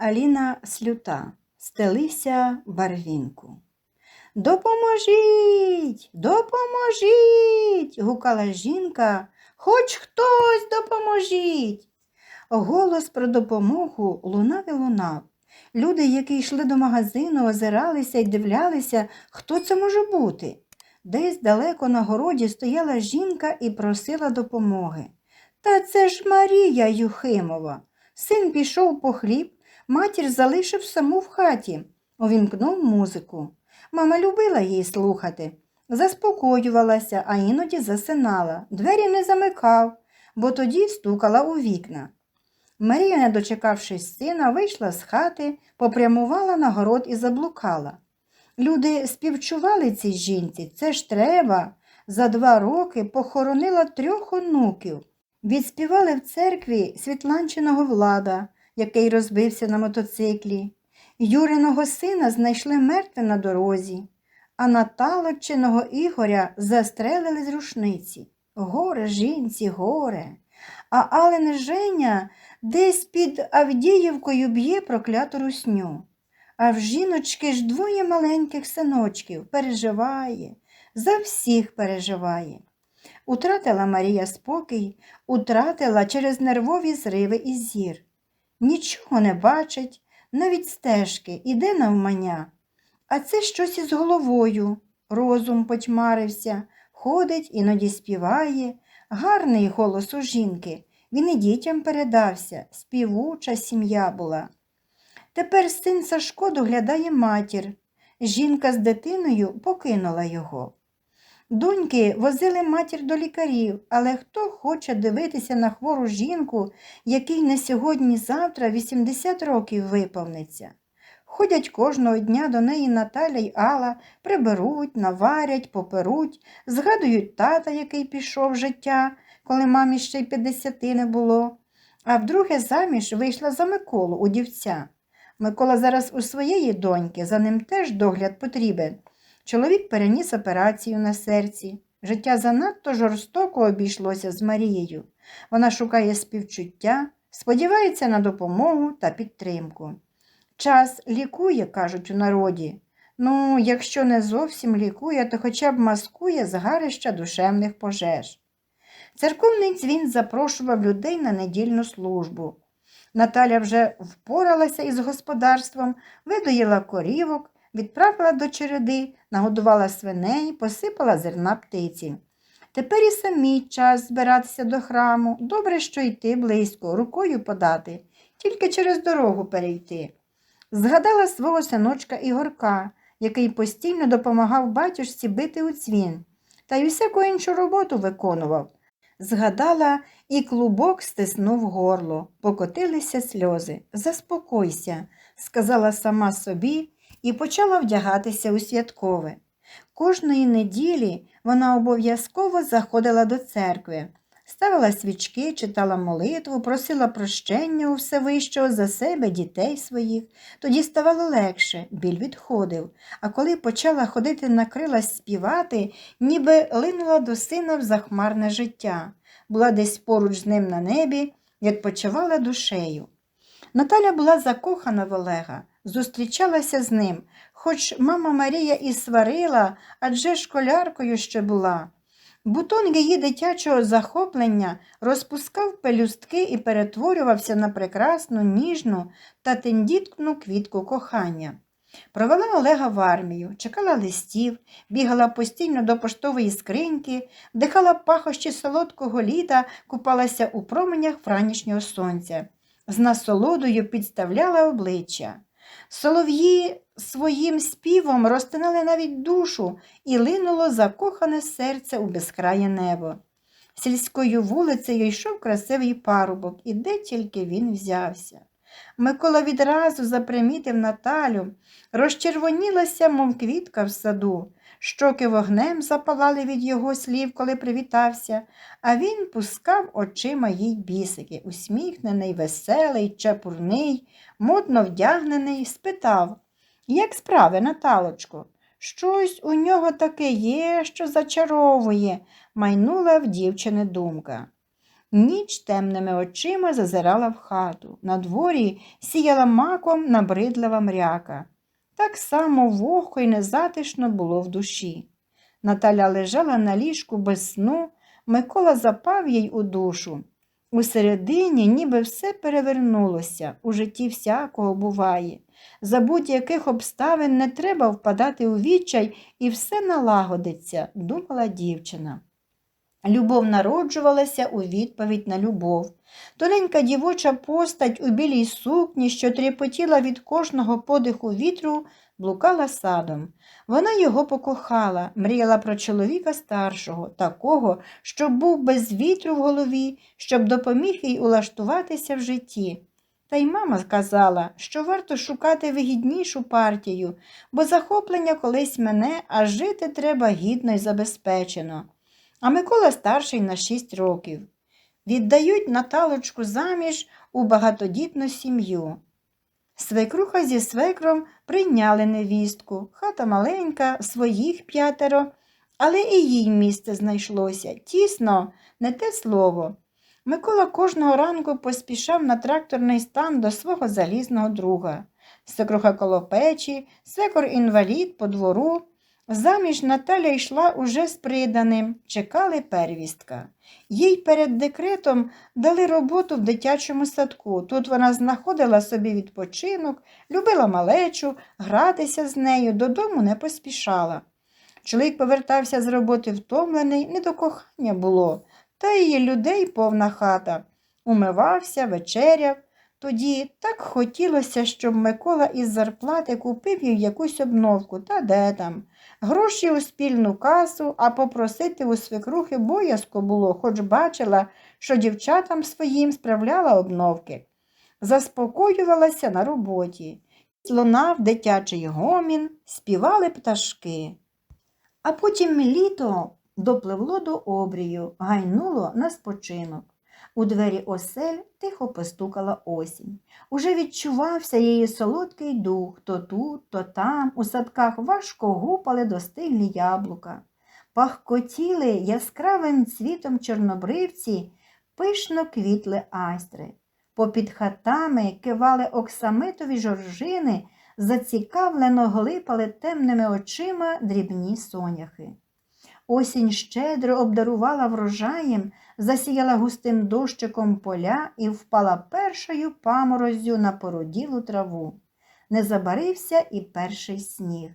Аліна Слюта стелися барвінку. Допоможіть, допоможіть. гукала жінка. Хоч хтось допоможіть. Голос про допомогу лунав і лунав. Люди, які йшли до магазину, озиралися і дивлялися, хто це може бути. Десь далеко на городі стояла жінка і просила допомоги. Та це ж Марія Юхимова. Син пішов по хліб, матір залишив саму в хаті, увімкнув музику. Мама любила її слухати, заспокоювалася, а іноді засинала. Двері не замикав, бо тоді стукала у вікна. Марія, не дочекавшись сина, вийшла з хати, попрямувала на город і заблукала. Люди співчували цій жінці, це ж треба. За два роки похоронила трьох онуків. Відспівали в церкві Світланчиного влада, який розбився на мотоциклі. Юриного сина знайшли мертвим на дорозі, а Наталочиного Ігоря застрелили з рушниці. Горе жінці, горе. А Ален Женя десь під Авдіївкою б'є прокляту русню. А в жіночки ж двоє маленьких синочків переживає, за всіх переживає. Утратила Марія спокій, утратила через нервові зриви і зір. Нічого не бачить, навіть стежки, іде навмання. А це щось із головою. Розум потьмарився, ходить, іноді співає. Гарний голос у жінки. Він і дітям передався, співуча сім'я була. Тепер син Сашко доглядає матір. Жінка з дитиною покинула його. Доньки возили матір до лікарів, але хто хоче дивитися на хвору жінку, якій не сьогодні-завтра 80 років виповниться. Ходять кожного дня до неї Наталя й Алла, приберуть, наварять, поперуть, згадують тата, який пішов в життя, коли мамі ще й 50 не було. А вдруге заміж вийшла за Миколу у дівця. Микола зараз у своєї доньки, за ним теж догляд потрібен. Чоловік переніс операцію на серці. Життя занадто жорстоко обійшлося з Марією. Вона шукає співчуття, сподівається на допомогу та підтримку. Час лікує, кажуть у народі. Ну, якщо не зовсім лікує, то хоча б маскує згарища душевних пожеж. Церковний дзвін запрошував людей на недільну службу. Наталя вже впоралася із господарством, видоїла корівок, відправила до череди, нагодувала свиней, посипала зерна птиці. Тепер і самій час збиратися до храму. Добре, що йти близько, рукою подати, тільки через дорогу перейти. Згадала свого синочка Ігорка, який постійно допомагав батюшці бити у дзвін, та й усяку іншу роботу виконував. Згадала і клубок стиснув горло, покотилися сльози. Заспокойся, сказала сама собі і почала вдягатися у святкове. Кожної неділі вона обов'язково заходила до церкви, ставила свічки, читала молитву, просила прощення у Всевищого за себе, дітей своїх. Тоді ставало легше, біль відходив. А коли почала ходити на крилась співати, ніби линула до сина в захмарне життя, була десь поруч з ним на небі, відпочивала душею. Наталя була закохана в Олега, зустрічалася з ним, хоч мама Марія і сварила, адже школяркою ще була. Бутон її дитячого захоплення розпускав пелюстки і перетворювався на прекрасну, ніжну та тендітну квітку кохання. Провела Олега в армію, чекала листів, бігала постійно до поштової скриньки, вдихала пахощі солодкого літа, купалася у променях вранішнього сонця, з насолодою підставляла обличчя. Солов'ї своїм співом розтинали навіть душу і линуло закохане серце у безкрає небо. Сільською вулицею йшов красивий парубок, і де тільки він взявся. Микола відразу запримітив Наталю, розчервонілася, мов квітка в саду. Щоки вогнем запалали від його слів, коли привітався, а він пускав очима їй бісики, усміхнений, веселий, чепурний, модно вдягнений, спитав Як справи, Наталочко? Щось у нього таке є, що зачаровує, майнула в дівчини думка. Ніч темними очима зазирала в хату. На дворі сіяла маком набридлива мряка. Так само вогко й незатишно було в душі. Наталя лежала на ліжку без сну, Микола запав їй у душу. Усередині ніби все перевернулося, у житті всякого буває. За будь-яких обставин не треба впадати у відчай і все налагодиться, думала дівчина. Любов народжувалася у відповідь на любов. Тоненька дівоча постать у білій сукні, що тріпотіла від кожного подиху вітру, блукала садом. Вона його покохала, мріяла про чоловіка старшого, такого, щоб був без вітру в голові, щоб допоміг їй улаштуватися в житті. Та й мама сказала, що варто шукати вигіднішу партію, бо захоплення колись мене, а жити треба гідно й забезпечено. А Микола старший на шість років. Віддають Наталочку заміж у багатодітну сім'ю. Свекруха зі свекром прийняли невістку, хата маленька, своїх п'ятеро, але і їй місце знайшлося. Тісно, не те слово. Микола кожного ранку поспішав на тракторний стан до свого залізного друга. Свекруха коло печі, свекор інвалід по двору. Заміж Наталя йшла уже з приданим, чекали первістка. Їй перед декретом дали роботу в дитячому садку. Тут вона знаходила собі відпочинок, любила малечу, гратися з нею, додому не поспішала. Чоловік повертався з роботи втомлений, не до кохання було, та її людей повна хата. Умивався, вечеряв. Тоді так хотілося, щоб Микола із зарплати купив їй якусь обновку, та де там. Гроші у спільну касу, а попросити у свекрухи боязко було, хоч бачила, що дівчатам своїм справляла обновки. Заспокоювалася на роботі. Лунав дитячий гомін, співали пташки. А потім літо допливло до обрію, гайнуло на спочинок. У двері осель тихо постукала осінь. Уже відчувався її солодкий дух то тут, то там, у садках важко гупали достиглі яблука. Пахкотіли яскравим цвітом чорнобривці, пишно квітли айстри. Попід хатами кивали оксамитові жоржини, зацікавлено глипали темними очима дрібні соняхи. Осінь щедро обдарувала врожаєм, засіяла густим дощиком поля і впала першою паморозю на породілу траву. Не забарився і перший сніг.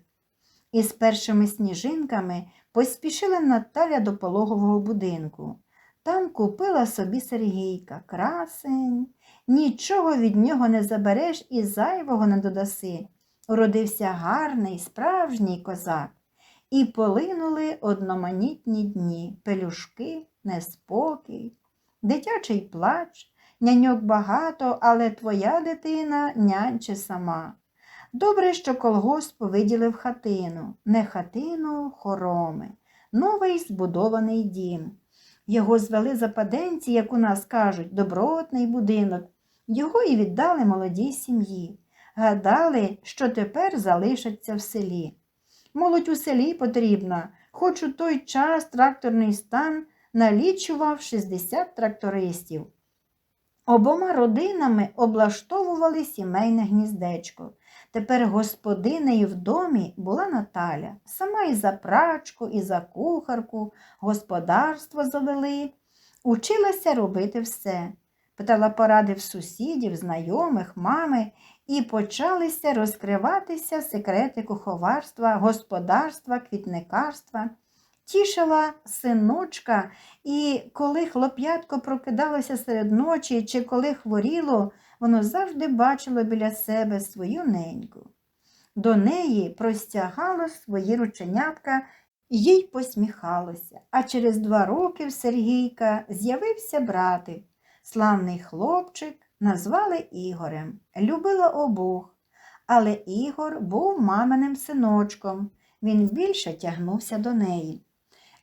Із першими сніжинками поспішила Наталя до пологового будинку. Там купила собі Сергійка, красень. Нічого від нього не забереш і зайвого не додаси. Уродився гарний, справжній козак. І полинули одноманітні дні, пелюшки, неспокій, дитячий плач, няньок багато, але твоя дитина нянче сама. Добре, що колгосп виділив хатину, не хатину, хороми, новий збудований дім. Його звели западенці, як у нас кажуть, добротний будинок. Його і віддали молодій сім'ї. Гадали, що тепер залишаться в селі. Молодь у селі потрібна, хоч у той час тракторний стан налічував 60 трактористів. Обома родинами облаштовували сімейне гніздечко. Тепер господинею в домі була Наталя. Сама і за прачку, і за кухарку, господарство завели. Училася робити все. Питала поради в сусідів, знайомих, мами, і почалися розкриватися секрети куховарства, господарства, квітникарства. Тішила синочка, і коли хлоп'ятко прокидалося серед ночі чи коли хворіло, воно завжди бачило біля себе свою неньку. До неї простягало свої рученятка, їй посміхалося, а через два роки в Сергійка з'явився братик, славний хлопчик, назвали Ігорем. Любила обох, але Ігор був маминим синочком, він більше тягнувся до неї.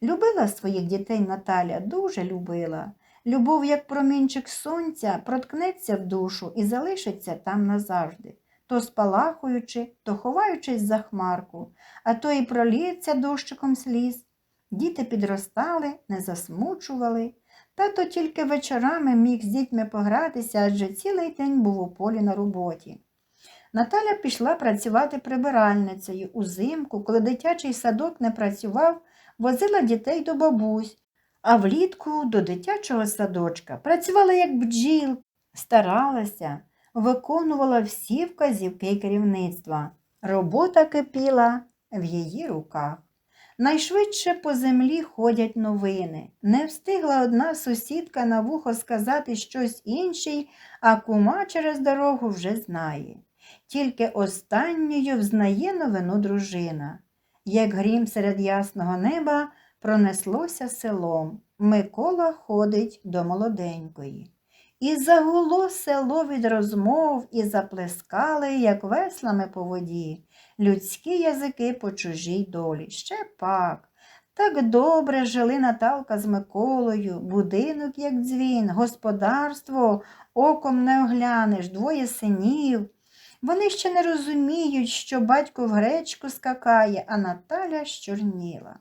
Любила своїх дітей Наталя, дуже любила. Любов, як промінчик сонця, проткнеться в душу і залишиться там назавжди, то спалахуючи, то ховаючись за хмарку, а то і проліється дощиком сліз. Діти підростали, не засмучували. Тато тільки вечорами міг з дітьми погратися, адже цілий день був у полі на роботі. Наталя пішла працювати прибиральницею узимку, коли дитячий садок не працював, возила дітей до бабусь, а влітку до дитячого садочка працювала як бджіл, старалася, виконувала всі вказівки керівництва. Робота кипіла в її руках. Найшвидше по землі ходять новини. Не встигла одна сусідка на вухо сказати щось іншій, а кума через дорогу вже знає. Тільки останньою взнає новину дружина. Як грім серед ясного неба пронеслося селом. Микола ходить до молоденької. І загуло село від розмов, і заплескали, як веслами по воді, людські язики по чужій долі. Ще пак. Так добре жили Наталка з Миколою, будинок, як дзвін, господарство, оком не оглянеш, двоє синів. Вони ще не розуміють, що батько в гречку скакає, а Наталя щорніла.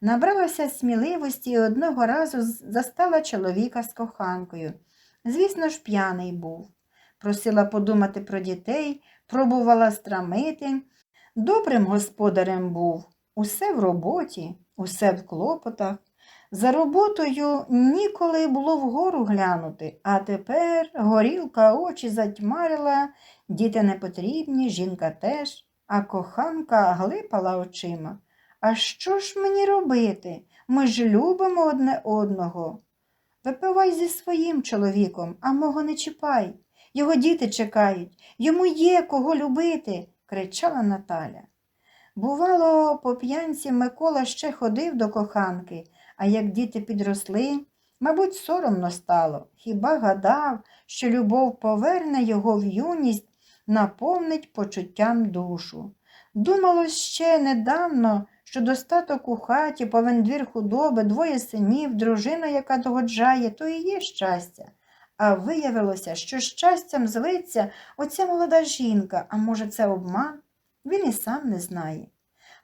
Набралася сміливості і одного разу застала чоловіка з коханкою. Звісно ж, п'яний був. Просила подумати про дітей, пробувала страмити. Добрим господарем був. Усе в роботі, усе в клопотах. За роботою ніколи було вгору глянути, а тепер горілка очі затьмарила, діти не потрібні, жінка теж, а коханка глипала очима. А що ж мені робити? Ми ж любимо одне одного. Випивай зі своїм чоловіком, а мого не чіпай. Його діти чекають, йому є кого любити, кричала Наталя. Бувало, по п'янці Микола ще ходив до коханки, а як діти підросли, мабуть, соромно стало. Хіба гадав, що любов поверне його в юність, наповнить почуттям душу. Думалось ще недавно, що достаток у хаті, повен двір худоби, двоє синів, дружина, яка догоджає, то і є щастя. А виявилося, що щастям зветься оця молода жінка, а може, це обман? Він і сам не знає.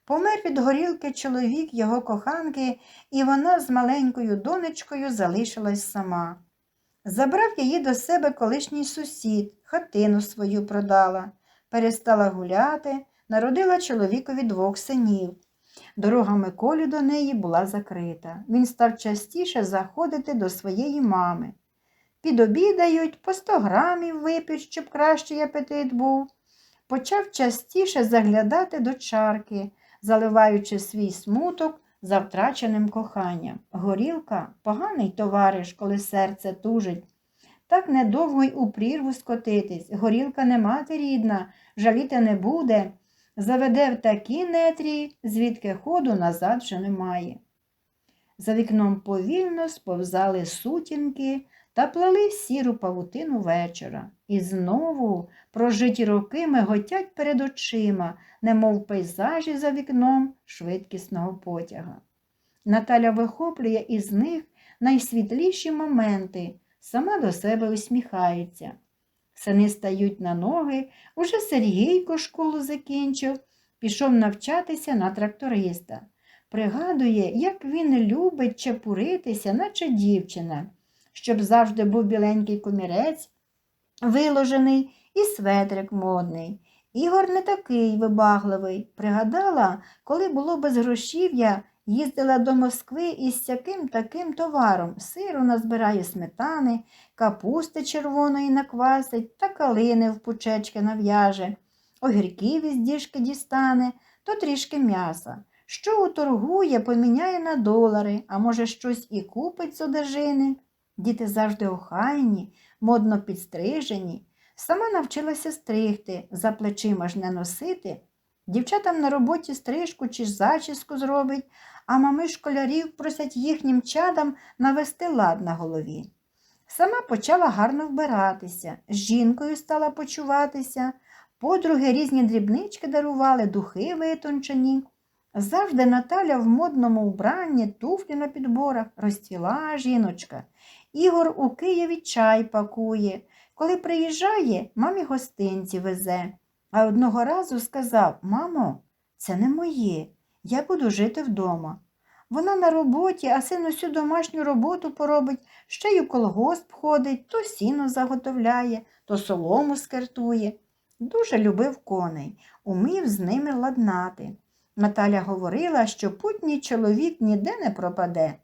Помер від горілки чоловік його коханки, і вона з маленькою донечкою залишилась сама. Забрав її до себе колишній сусід, хатину свою продала, перестала гуляти, народила чоловікові двох синів. Дорога Миколі до неї була закрита. Він став частіше заходити до своєї мами. Підобідають, по 100 грамів вип'ють, щоб кращий апетит був. Почав частіше заглядати до чарки, заливаючи свій смуток за втраченим коханням. Горілка поганий товариш, коли серце тужить. Так недовго й у прірву скотитись. Горілка не мати рідна, жаліти не буде. Заведе в такі нетрі, звідки ходу назад вже немає. За вікном повільно сповзали сутінки та плели сіру павутину вечора. І знову прожиті роки миготять перед очима, немов пейзажі за вікном швидкісного потяга. Наталя вихоплює із них найсвітліші моменти, сама до себе усміхається. Сини стають на ноги, уже Сергійко школу закінчив, пішов навчатися на тракториста. Пригадує, як він любить чепуритися, наче дівчина, щоб завжди був біленький комірець, виложений і светрик модний. Ігор не такий вибагливий. Пригадала, коли було без грошів'я, їздила до Москви із сяким таким товаром. Сиру назбирає сметани, капусти червоної наквасить та калини в пучечки нав'яже, огірків із діжки дістане, то трішки м'яса. Що уторгує, поміняє на долари, а може, щось і купить з одежини. Діти завжди охайні, модно підстрижені. Сама навчилася стригти, за плечима ж не носити. Дівчатам на роботі стрижку чи ж зачіску зробить, а мами школярів просять їхнім чадам навести лад на голові. Сама почала гарно вбиратися, з жінкою стала почуватися, подруги різні дрібнички дарували, духи витончені. Завжди Наталя в модному вбранні, туфлі на підборах, розцвіла жіночка. Ігор у Києві чай пакує. Коли приїжджає, мамі гостинці везе. А одного разу сказав Мамо, це не моє, я буду жити вдома. Вона на роботі, а син усю домашню роботу поробить, ще й у колгосп ходить, то сіно заготовляє, то солому скертує. Дуже любив коней, умів з ними ладнати. Наталя говорила, що путній чоловік ніде не пропаде.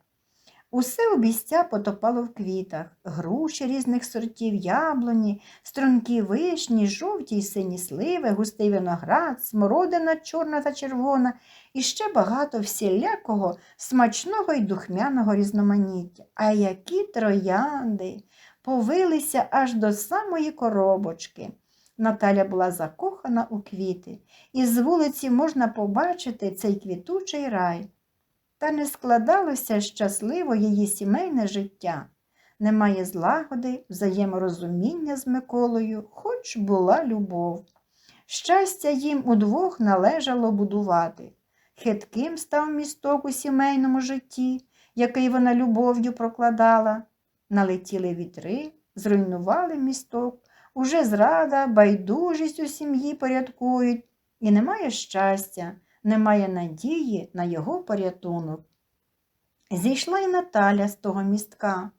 Усе обійстя потопало в квітах, груші різних сортів, яблуні, стрункі вишні, жовті й сині сливи, густий виноград, смородина чорна та червона і ще багато всілякого смачного й духмяного різноманіття. А які троянди повилися аж до самої коробочки. Наталя була закохана у квіти, і з вулиці можна побачити цей квітучий рай. Та не складалося щасливо її сімейне життя. Немає злагоди, взаєморозуміння з Миколою, хоч була любов. Щастя їм удвох належало будувати. Хитким став місток у сімейному житті, який вона любов'ю прокладала. Налетіли вітри, зруйнували місток, уже зрада, байдужість у сім'ї порядкують, і немає щастя, немає надії на його порятунок. Зійшла й Наталя з того містка,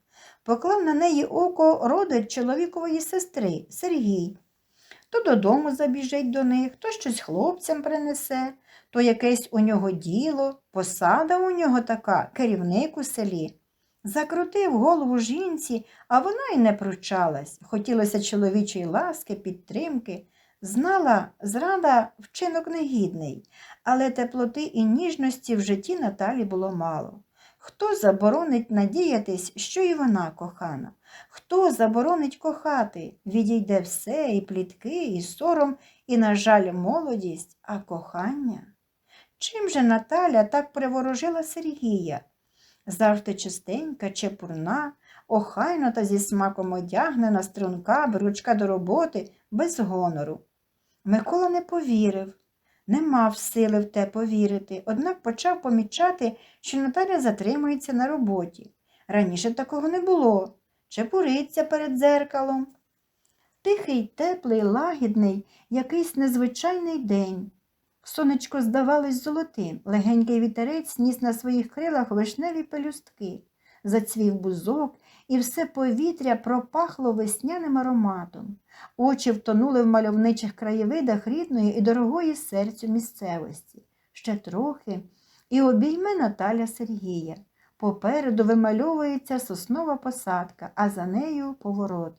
поклав на неї око родич чоловікової сестри Сергій. То додому забіжить до них, то щось хлопцям принесе, то якесь у нього діло, посада у нього така, керівник у селі. Закрутив голову жінці, а вона й не пручалась. Хотілося чоловічої ласки, підтримки. Знала, зрада вчинок негідний, але теплоти і ніжності в житті Наталі було мало. Хто заборонить надіятись, що і вона кохана? Хто заборонить кохати? Відійде все, і плітки, і сором, і, на жаль, молодість, а кохання? Чим же Наталя так приворожила Сергія? Завжди чистенька, чепурна, охайно та зі смаком одягнена, струнка, беручка до роботи, без гонору. Микола не повірив, не мав сили в те повірити, однак почав помічати, що Наталя затримується на роботі. Раніше такого не було. Чепуриться перед дзеркалом. Тихий, теплий, лагідний, якийсь незвичайний день. Сонечко здавалось золотим, легенький вітерець ніс на своїх крилах вишневі пелюстки, зацвів бузок, і все повітря пропахло весняним ароматом. Очі втонули в мальовничих краєвидах рідної і дорогої серцю місцевості. Ще трохи, і обійме Наталя Сергія. Попереду вимальовується соснова посадка, а за нею поворот.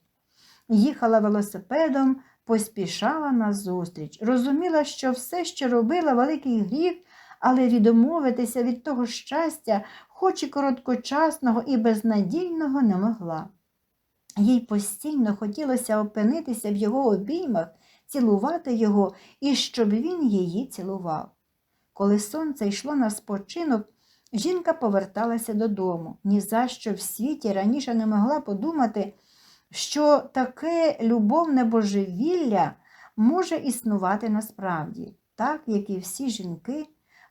Їхала велосипедом, поспішала назустріч. Розуміла, що все, що робила, великий гріх, але відмовитися від того щастя, хоч і короткочасного і безнадійного, не могла. Їй постійно хотілося опинитися в його обіймах, цілувати його і щоб він її цілував. Коли сонце йшло на спочинок, жінка поверталася додому. Ні за що в світі раніше не могла подумати, що таке любовне божевілля може існувати насправді, так як і всі жінки.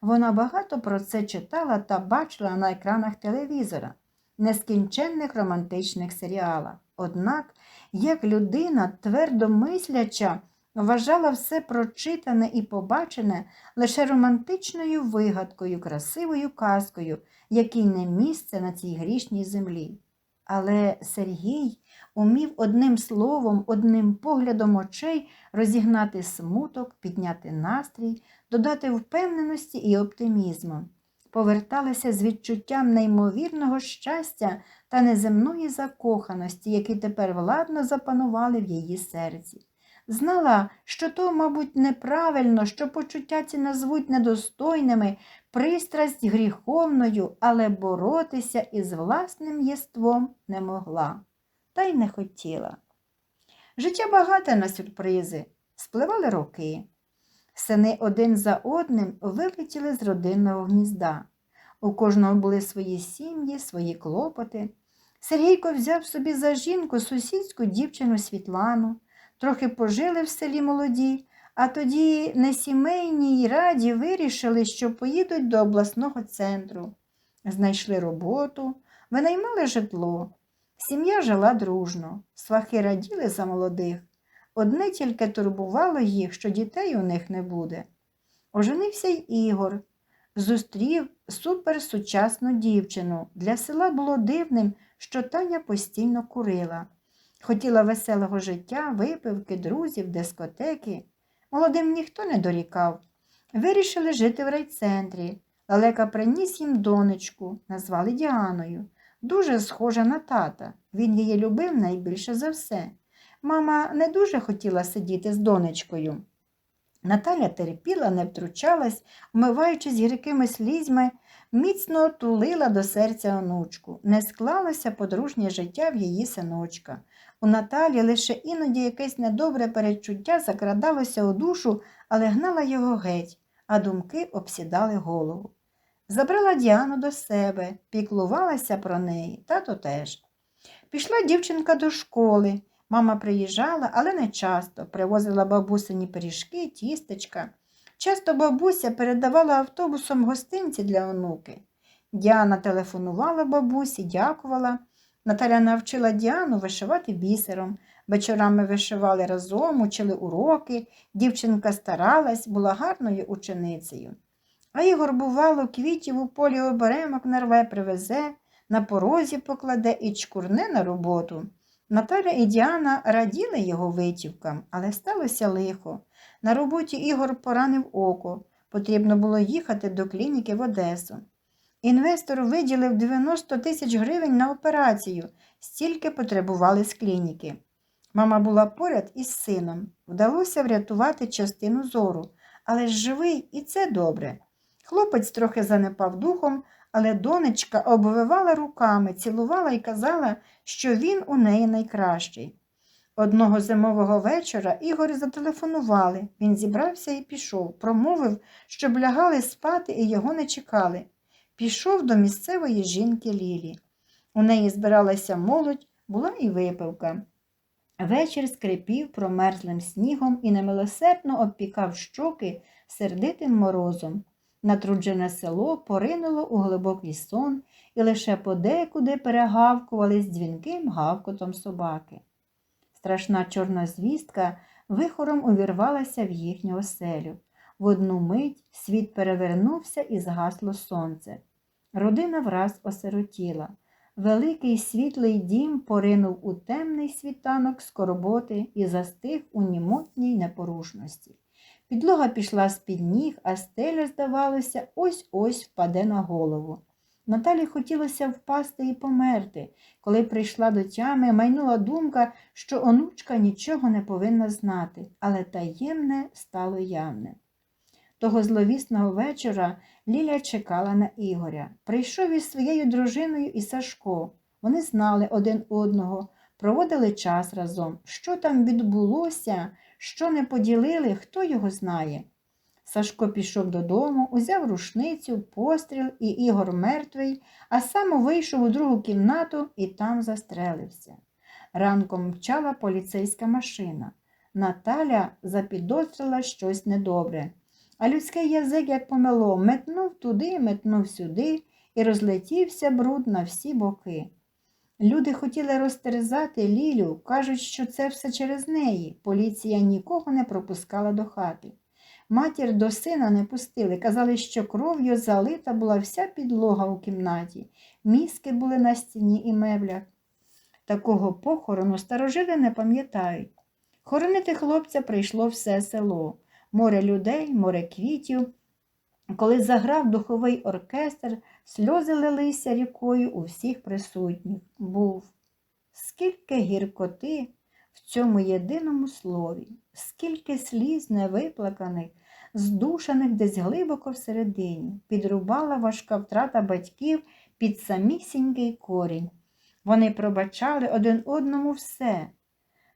Вона багато про це читала та бачила на екранах телевізора, нескінченних романтичних серіалах. Однак, як людина, твердо мисляча, вважала все прочитане і побачене лише романтичною вигадкою, красивою казкою, якій не місце на цій грішній землі. Але Сергій умів одним словом, одним поглядом очей розігнати смуток, підняти настрій, додати впевненості і оптимізму. Поверталася з відчуттям неймовірного щастя та неземної закоханості, які тепер владно запанували в її серці. Знала, що то, мабуть, неправильно, що почуття ці назвуть недостойними, пристрасть гріховною, але боротися із власним єством не могла, та й не хотіла. Життя багате на сюрпризи, спливали роки. Сини один за одним вилетіли з родинного гнізда. У кожного були свої сім'ї, свої клопоти. Сергійко взяв собі за жінку сусідську дівчину Світлану, трохи пожили в селі молоді, а тоді не сімейні й раді вирішили, що поїдуть до обласного центру. Знайшли роботу, винаймали житло. Сім'я жила дружно, свахи раділи за молодих. Одне тільки турбувало їх, що дітей у них не буде. Оженився й Ігор, зустрів суперсучасну дівчину. Для села було дивним, що Таня постійно курила. Хотіла веселого життя, випивки, друзів, дискотеки. Молодим ніхто не дорікав. Вирішили жити в райцентрі. Лелека приніс їм донечку, назвали Діаною. Дуже схожа на тата. Він її любив найбільше за все. Мама не дуже хотіла сидіти з донечкою. Наталя терпіла, не втручалась, вмиваючись гіркими слізьми, міцно тулила до серця онучку. Не склалося подружнє життя в її синочка. У Наталі лише іноді якесь недобре передчуття закрадалося у душу, але гнала його геть, а думки обсідали голову. Забрала Діану до себе, піклувалася про неї, тато теж. Пішла дівчинка до школи. Мама приїжджала, але не часто, привозила бабусині пиріжки, тістечка. Часто бабуся передавала автобусом гостинці для онуки. Діана телефонувала бабусі, дякувала. Наталя навчила Діану вишивати бісером. Вечорами вишивали разом, учили уроки. Дівчинка старалась, була гарною ученицею. А Ігор, бувало, квітів у полі оберемок нарве, привезе, на порозі покладе і чкурне на роботу. Наталя і Діана раділи його витівкам, але сталося лихо. На роботі Ігор поранив око. Потрібно було їхати до клініки в Одесу. Інвестор виділив 90 тисяч гривень на операцію, стільки потребували з клініки. Мама була поряд із сином. Вдалося врятувати частину зору, але ж живий і це добре. Хлопець трохи занепав духом, але донечка обвивала руками, цілувала і казала, що він у неї найкращий. Одного зимового вечора Ігорі зателефонували. Він зібрався і пішов, промовив, щоб лягали спати і його не чекали. Пішов до місцевої жінки Лілі. У неї збиралася молодь, була і випивка. Вечір скрипів промерзлим снігом і немилосердно обпікав щоки сердитим морозом. Натруджене село поринуло у глибокий сон і лише подекуди перегавкувались дзвінким гавкотом собаки. Страшна чорна звістка вихором увірвалася в їхню оселю. В одну мить світ перевернувся і згасло сонце. Родина враз осиротіла. Великий світлий дім поринув у темний світанок скорботи і застиг у німотній непорушності. Підлога пішла з-під ніг, а стеля, здавалося, ось-ось впаде на голову. Наталі хотілося впасти і померти. Коли прийшла до тями, майнула думка, що онучка нічого не повинна знати, але таємне стало явне. Того зловісного вечора Ліля чекала на Ігоря. Прийшов із своєю дружиною і Сашко. Вони знали один одного, проводили час разом. Що там відбулося, що не поділили, хто його знає. Сашко пішов додому, узяв рушницю, постріл і Ігор мертвий, а сам вийшов у другу кімнату і там застрелився. Ранком мчала поліцейська машина. Наталя запідозрила щось недобре. А людський язик, як помело, метнув туди, метнув сюди і розлетівся бруд на всі боки. Люди хотіли розтерзати Лілю, кажуть, що це все через неї. Поліція нікого не пропускала до хати. Матір до сина не пустили, казали, що кров'ю залита була вся підлога у кімнаті, мізки були на стіні і меблях. Такого похорону старожили не пам'ятають. Хоронити хлопця прийшло все село, море людей, море квітів. Коли заграв духовий оркестр, сльози лилися рікою у всіх присутніх. Був. Скільки гіркоти в цьому єдиному слові, скільки сліз невиплаканих, здушених десь глибоко всередині, підрубала важка втрата батьків під самісінький корінь. Вони пробачали один одному все.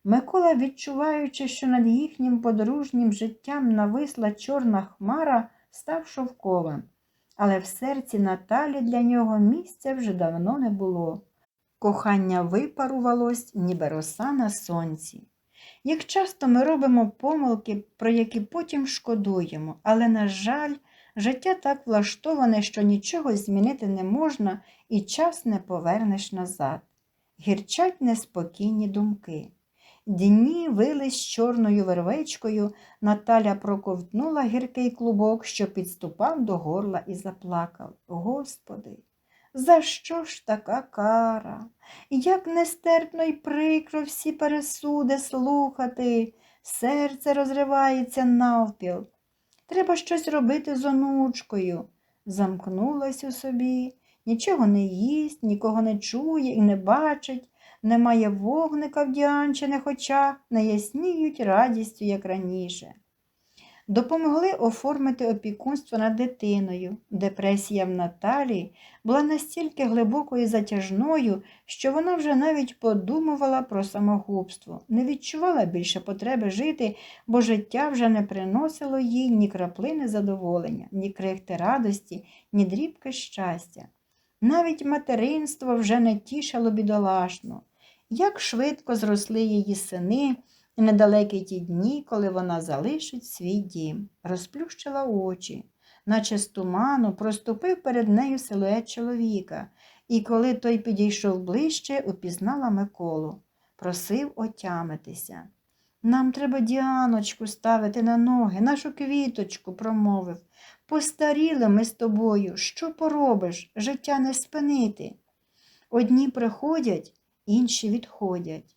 Микола, відчуваючи, що над їхнім подружнім життям нависла чорна хмара, став шовковим, але в серці Наталі для нього місця вже давно не було. Кохання випарувалось, ніби роса на сонці. Як часто ми робимо помилки, про які потім шкодуємо, але, на жаль, життя так влаштоване, що нічого змінити не можна і час не повернеш назад. Гірчать неспокійні думки. Дні вились чорною вервечкою, Наталя проковтнула гіркий клубок, що підступав до горла і заплакав. Господи, за що ж така кара? Як нестерпно й прикро всі пересуди слухати, серце розривається навпіл. Треба щось робити з онучкою. Замкнулась у собі, нічого не їсть, нікого не чує і не бачить, немає вогника в діанчиних очах, не ясніють радістю, як раніше. Допомогли оформити опікунство над дитиною. Депресія в Наталі була настільки глибокою і затяжною, що вона вже навіть подумувала про самогубство, не відчувала більше потреби жити, бо життя вже не приносило їй ні краплини задоволення, ні крихти радості, ні дрібки щастя. Навіть материнство вже не тішило бідолашну. Як швидко зросли її сини, і недалекі ті дні, коли вона залишить свій дім, розплющила очі, наче з туману проступив перед нею силует чоловіка, і коли той підійшов ближче, упізнала Миколу, просив отямитися. Нам треба Діаночку ставити на ноги, нашу квіточку, промовив. Постаріли ми з тобою, що поробиш, життя не спинити. Одні приходять, інші відходять.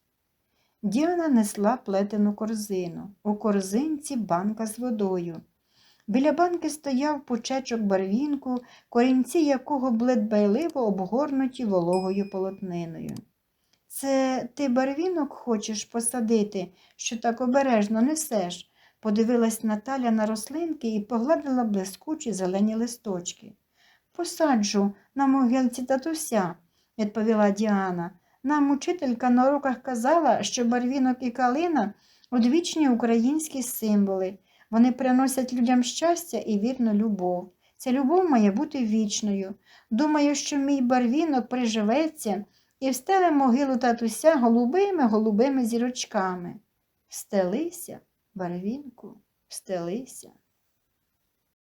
Діана несла плетену корзину. У корзинці банка з водою. Біля банки стояв пучечок барвінку, корінці якого були дбайливо обгорнуті вологою полотниною. Це ти барвінок хочеш посадити, що так обережно несеш? подивилась Наталя на рослинки і погладила блискучі зелені листочки. Посаджу на могилці татуся, відповіла Діана. Нам учителька на уроках казала, що барвінок і калина одвічні українські символи. Вони приносять людям щастя і вірну любов. Ця любов має бути вічною. Думаю, що мій барвінок приживеться і встеле могилу татуся голубими голубими зірочками. Встелися, барвінку, встелися.